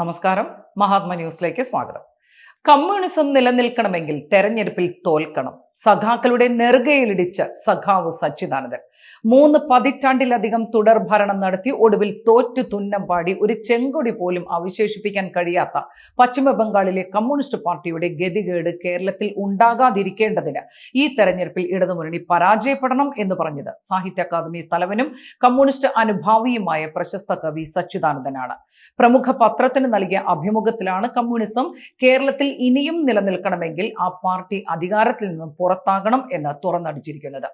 നമസ്കാരം. മഹാത്മ ന്യൂസിലേക്ക് സ്വാഗതം. കമ്മ്യൂണിസം നിലനിൽക്കണമെങ്കിൽ തെരഞ്ഞെടുപ്പിൽ തോൽക്കണം. സഖാക്കളുടെ നെറുകയിലിടിച്ച് സഖാവ് സച്ചിദാനന്ദൻ. മൂന്ന് പതിറ്റാണ്ടിലധികം തുടർ ഭരണം നടത്തി ഒടുവിൽ തോറ്റു തുന്നം പാടി ഒരു ചെങ്കൊടി പോലും അവശേഷിപ്പിക്കാൻ കഴിയാത്ത പശ്ചിമബംഗാളിലെ കമ്മ്യൂണിസ്റ്റ് പാർട്ടിയുടെ ഗതികേട് കേരളത്തിൽ ഉണ്ടാകാതിരിക്കേണ്ടതിന് ഈ തെരഞ്ഞെടുപ്പിൽ ഇടതുമുന്നണി പരാജയപ്പെടണം എന്ന് പറഞ്ഞത് സാഹിത്യ അക്കാദമി തലവനും കമ്മ്യൂണിസ്റ്റ് അനുഭാവിയുമായ പ്രശസ്ത കവി സച്ചിദാനന്ദനാണ്. പ്രമുഖ പത്രത്തിന് നൽകിയ അഭിമുഖത്തിലാണ് കമ്മ്യൂണിസം കേരളത്തിൽ ഇനിയും നിലനിൽക്കണമെങ്കിൽ ആ പാർട്ടി അധികാരത്തിൽ നിന്നും പുറത്താകണം എന്ന് തുറന്നടിച്ചിരിക്കുന്നത്.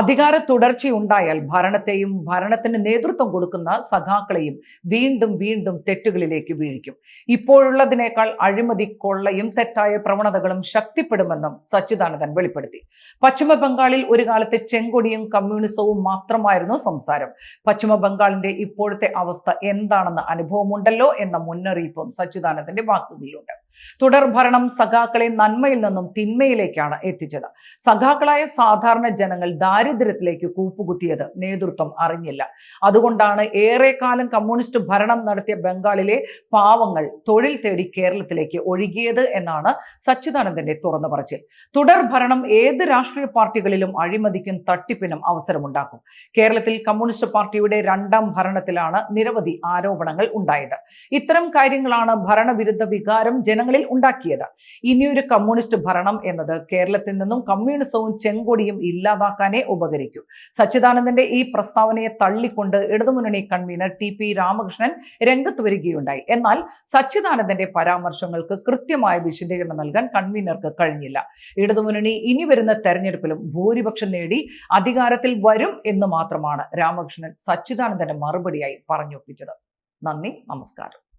അധികാര തുടർച്ചയുണ്ടായാൽ ഭരണത്തെയും ഭരണത്തിന് നേതൃത്വം കൊടുക്കുന്ന സഖാക്കളെയും വീണ്ടും വീണ്ടും തെറ്റുകളിലേക്ക് വീഴിക്കും. ഇപ്പോഴുള്ളതിനേക്കാൾ അഴിമതി കൊള്ളയും തെറ്റായ പ്രവണതകളും ശക്തിപ്പെടുമെന്നും സച്ചിദാനന്ദൻ വെളിപ്പെടുത്തി. പശ്ചിമ ബംഗാളിൽ ഒരു കാലത്തെ ചെങ്കൊടിയും കമ്മ്യൂണിസവും മാത്രമായിരുന്നു സംസാരം. പശ്ചിമ ബംഗാളിന്റെ ഇപ്പോഴത്തെ അവസ്ഥ എന്താണെന്ന് അനുഭവമുണ്ടല്ലോ എന്ന മുന്നറിയിപ്പും സച്ചിദാനന്ദന്റെ വാക്കുകളിലുണ്ട്. തുടർ ഭരണം സഖാക്കളെ നന്മയിൽ നിന്നും തിന്മയിലേക്കാണ് എത്തിച്ചത്. സഖാക്കളായ സാധാരണ ജനങ്ങൾ ദാരിദ്ര്യത്തിലേക്ക് കൂപ്പുകുത്തിയത് നേതൃത്വം അറിഞ്ഞില്ല. അതുകൊണ്ടാണ് ഏറെക്കാലം കമ്മ്യൂണിസ്റ്റ് ഭരണം നടത്തിയ ബംഗാളിലെ പാവങ്ങൾ തൊഴിൽ തേടി കേരളത്തിലേക്ക് ഒഴുകിയത് എന്നാണ് സച്ചിദാനന്ദന്റെ തുറന്നു പറച്ചിൽ. തുടർഭരണം ഏത് രാഷ്ട്രീയ പാർട്ടികളിലും അഴിമതിക്കും തട്ടിപ്പിനും അവസരമുണ്ടാക്കും. കേരളത്തിൽ കമ്മ്യൂണിസ്റ്റ് പാർട്ടിയുടെ രണ്ടാം ഭരണത്തിലാണ് നിരവധി ആരോപണങ്ങൾ ഉണ്ടായത്. ഇത്തരം കാര്യങ്ങളാണ് ഭരണവിരുദ്ധ വികാരം ജനങ്ങളിൽ ഉണ്ടാക്കിയത്. ഇനിയൊരു കമ്മ്യൂണിസ്റ്റ് ഭരണം എന്നത് കേരളത്തിൽ നിന്നും കമ്മ്യൂണിസവും ചെങ്കൊടിയും ഇല്ലാതാക്കാനേ ഉപകരിക്കൂ. സച്ചിദാനന്ദന്റെ ഈ പ്രസ്താവനയെ തള്ളിക്കൊണ്ട് ഇടതുമുന്നണി കൺവീനർ ടി പി രാമകൃഷ്ണൻ രംഗത്ത് വരികയുണ്ടായി. എന്നാൽ സച്ചിദാനന്ദന്റെ പരാമർശങ്ങൾക്ക് കൃത്യമായ വിശദീകരണം നൽകാൻ കൺവീനർക്ക് കഴിഞ്ഞില്ല. ഇടതുമുന്നണി ഇനി വരുന്ന തെരഞ്ഞെടുപ്പിലും ഭൂരിപക്ഷം നേടി അധികാരത്തിൽ വരും എന്ന് മാത്രമാണ് രാമകൃഷ്ണൻ സച്ചിദാനന്ദന്റെ മറുപടിയായി പറഞ്ഞൊപ്പിച്ചത്. നന്ദി നമസ്കാരം.